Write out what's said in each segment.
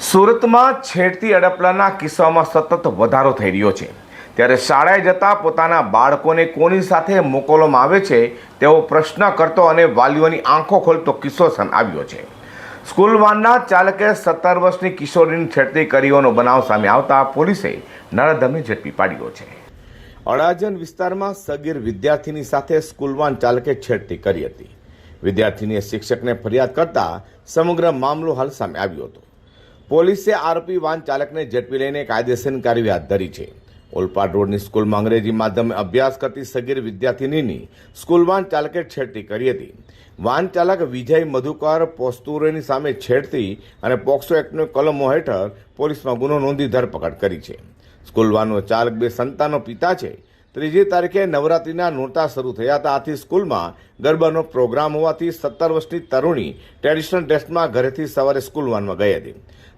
સુરતમાં છેડતી અડપલાના કિસ્સામાં સતત વધારો થઈ રહ્યો છે. ત્યારે શાળાએ જતા પોતાના બાળકોને કોની સાથે મોકલવામાં આવે છે તેવો પ્રશ્ન કરતો અને વાલીઓની આંખો ખોલતો કિસ્સો આવ્યો છે. સ્કૂલ વાનના ચાલકે સત્તર વર્ષની કિશોરીની છેડતી કરીઓનો બનાવ સામે આવતા પોલીસે નરધમે ઝડપી પાડ્યો છે. અડાજન વિસ્તારમાં સગીર વિદ્યાર્થીની સાથે સ્કૂલવાન ચાલકે છેડતી કરી હતી. વિદ્યાર્થીનીએ શિક્ષકને ફરિયાદ કરતા સમગ્ર મામલો હાલ સામે આવ્યો હતો. પોલીસે આરોપી વાન ચાલકને ઝડપી લઈને કાયદેસરની કાર્યવાહી હાથ ધરી છે. ઓલપાડ રોડની સ્કૂલમાં અંગ્રેજી માધ્યમે અભ્યાસ કરતી સગીર વિદ્યાર્થીનીની સ્કૂલ વાન ચાલકે છેડતી કરી હતી. વાન ચાલક વિજય મધુકર પોસ્તુરેની સામે છેડતી અને પોક્સો એક્ટનો કલમો હેઠળ પોલીસમાં ગુનો નોંધી ધરપકડ કરી છે. સ્કૂલ વાનનો ચાલક બે સંતાનનો પિતા છે. ત્રીજી તારીખે નવરાત્રિના નોરતા શરૂ થયા હતા. આથી સ્કૂલમાં ગરબાનો પ્રોગ્રામ હોવાથી સત્તર વર્ષની તરુણી ટ્રેડિશનલ ડ્રેસમાં ઘરેથી સવારે સ્કૂલ વાનમાં ગઈ હતી.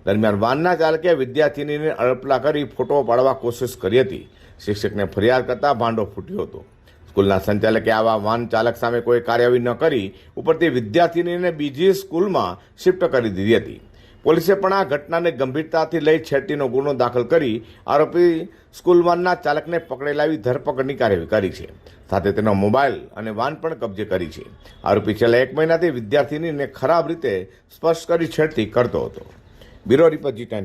દરમિયાન વાનના ચાલકે વિદ્યાર્થીનીને અડપલા કરી ફોટો પાડવા કોશિશ કરી હતી. શિક્ષકને ફરિયાદ કરતા ભાંડો ફૂટ્યો હતો. સ્કૂલના સંચાલકે આવા વાન ચાલક સામે કોઈ કાર્યવાહી ન કરી ઉપરથી વિદ્યાર્થીનીને બીજી સ્કૂલમાં શિફ્ટ કરી દીધી હતી. પોલીસે પણ આ ઘટનાને ગંભીરતાથી લઈ છેડતીનો ગુનો દાખલ કરી આરોપી સ્કૂલ વાનના ચાલકને પકડે લાવી ધરપકડની કાર્યવાહી કરી છે. સાથે તેનો મોબાઈલ અને વાન પણ કબજે કરી છે. આરોપી છેલ્લા એક મહિનાથી વિદ્યાર્થીનીને ખરાબ રીતે સ્પર્શ કરી છેડતી કરતો હતો. બ્યુરો રિપોર્ટ જી ટાઈમ